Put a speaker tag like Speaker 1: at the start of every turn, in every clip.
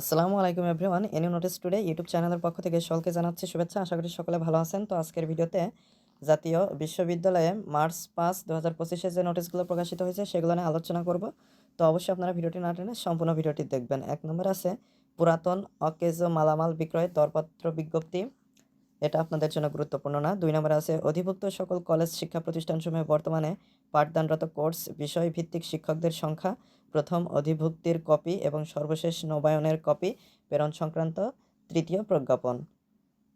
Speaker 1: আসসালামু আলাইকুম everyone any notice today YouTube চ্যানেলের পক্ষ থেকে সকলকে জানাচ্ছি শুভেচ্ছা। আশা করি সকলে ভালো আছেন। তো আজকের ভিডিওতে জাতীয় বিশ্ববিদ্যালয়ে মার্চ পাঁচ দু হাজার পঁচিশে যে নোটিশগুলো প্রকাশিত হয়েছে, সেগুলো নিয়ে আলোচনা করব। তো অবশ্যই আপনারা ভিডিওটি না টেনে সম্পূর্ণ ভিডিওটি দেখবেন। এক নম্বর আছে, পুরাতন অকেজ মালামাল বিক্রয় দরপত্র বিজ্ঞপ্তি। এটা আপনাদের জন্য গুরুত্বপূর্ণ না। দুই নম্বরে আছে, অধিভুক্ত সকল কলেজ শিক্ষা প্রতিষ্ঠানসমূহে বর্তমানে পাঠদানরত কোর্স বিষয় ভিত্তিক শিক্ষকদের সংখ্যা। প্রথম অধিভুক্তির কপি এবং সর্বশেষ নবায়নের কপি প্রেরণ সংক্রান্ত তৃতীয় প্রজ্ঞাপন।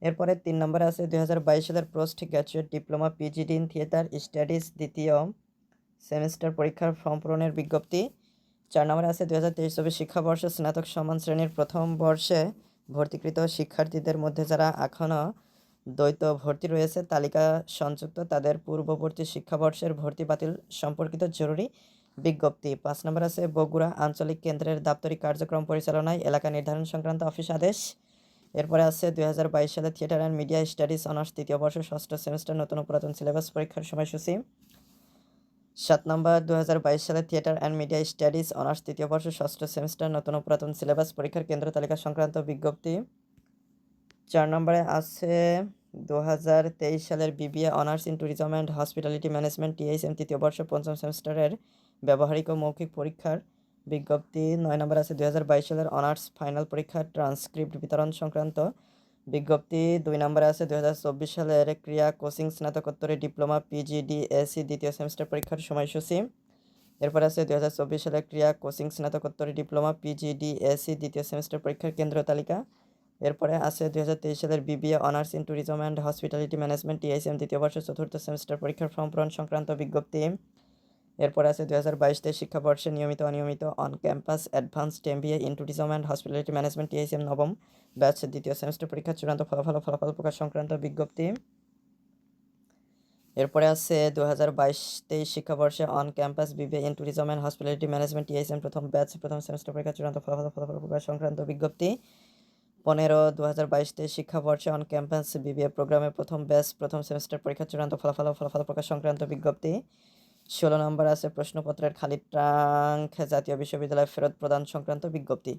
Speaker 1: এরপরে তিন নম্বরে আছে দুই হাজার বাইশ সালের post graduate diploma PGD in theatre studies দ্বিতীয় সেমিস্টার পরীক্ষার ফর্ম পূরণের বিজ্ঞপ্তি। চার নম্বরে আছে দুই হাজার তেইশ চব্বিশ শিক্ষাবর্ষে স্নাতক সমান শ্রেণির প্রথম বর্ষে ভর্তিকৃত শিক্ষার্থীদের মধ্যে যারা এখনও দ্বৈত ভর্তি রয়েছে, তালিকা সংযুক্ত, তাদের পূর্ববর্তী শিক্ষাবর্ষের ভর্তি বাতিল সম্পর্কিত জরুরি বিজ্ঞপ্তি। পাঁচ নম্বর আছে, বগুড়া আঞ্চলিক কেন্দ্রের দাপ্তরিক কার্যক্রম পরিচালনায় এলাকা নির্ধারণ সংক্রান্ত অফিস আদেশ। এরপরে আছে, দুই হাজার বাইশ সালে theatre and media studies honours তৃতীয় বর্ষ, ষষ্ঠ সেমিস্টার নতুন পুরাতন সিলেবাস পরীক্ষার সময়সূচি। সাত নম্বর দু হাজার বাইশ সালে theatre and media studies honours তৃতীয় বর্ষ, ষষ্ঠ সেমিস্টার নতুন পুরাতন সিলেবাস পরীক্ষার কেন্দ্র তালিকা সংক্রান্ত বিজ্ঞপ্তি। চার নম্বরে আছে দু হাজার তেইশ সালের BBA honours in tourism and hospitality management, THM তৃতীয় বর্ষ, পঞ্চম সেমিস্টারের ব্যবহারিক ও মৌখিক পরীক্ষার বিজ্ঞপ্তি নয় নম্বর আছে দুই হাজার বাইশ সালের অনার্স ফাইনাল পরীক্ষার ট্রান্সক্রিপ্ট বিতরণ সংক্রান্ত বিজ্ঞপ্তি। দুই নম্বরে আছে দুই হাজার চব্বিশ সালের ক্রিয়া কোচিং স্নাতকোত্তরে ডিপ্লোমা পিজিডি এসি দ্বিতীয় সেমিস্টার পরীক্ষার সময়সূচি। এরপর আছে দুই হাজার চব্বিশ সালের ক্রিয়া কোচিং স্নাতকোত্তরে ডিপ্লোমা পিজিডি এসি দ্বিতীয় সেমিস্টার পরীক্ষার কেন্দ্র তালিকা। এরপরে আছে দুই হাজার তেইশ সালের BBA honours in tourism and hospitality management TICM দ্বিতীয় বর্ষ চতুর্থ সেমিস্টার পরীক্ষার ফর্ম পূরণ সংক্রান্ত বিজ্ঞপ্তি। এরপরে আছে দুই হাজার বাইশ তেইশ শিক্ষাবর্ষে নিয়মিত অনিয়মিত on campus advanced MBA in tourism and hospitality management TICM নবম ব্যাচ দ্বিতীয় সেমিস্টার পরীক্ষার চূড়ান্ত ফলাফল ফলাফল প্রকাশ সংক্রান্ত বিজ্ঞপ্তি। এরপরে আছে দু হাজার বাইশ তেইশ শিক্ষাবর্ষে on campus BBA in tourism and hospitality management TICM প্রথম ব্যাচ প্রথম সেমিস্টার পরীক্ষার চূড়ান্ত ফলাফল ফলাফল প্রকাশ সংক্রান্ত বিজ্ঞপ্তি। পনেরো দু হাজার বাইশ তেইশ শিক্ষাবর্ষে অন ক্যাম্পাস বিবিএ প্রোগ্রামে প্রথম ব্যাচ প্রথম সেমিস্টার পরীক্ষার চূড়ান্ত ফলাফল ফলাফল প্রকাশ সংক্রান্ত বিজ্ঞপ্তি। ষোলো নম্বর আছে প্রশ্নপত্রের খালি ট্রাঙ্ক জাতীয় বিশ্ববিদ্যালয় ফেরত প্রদান সংক্রান্ত বিজ্ঞপ্তি।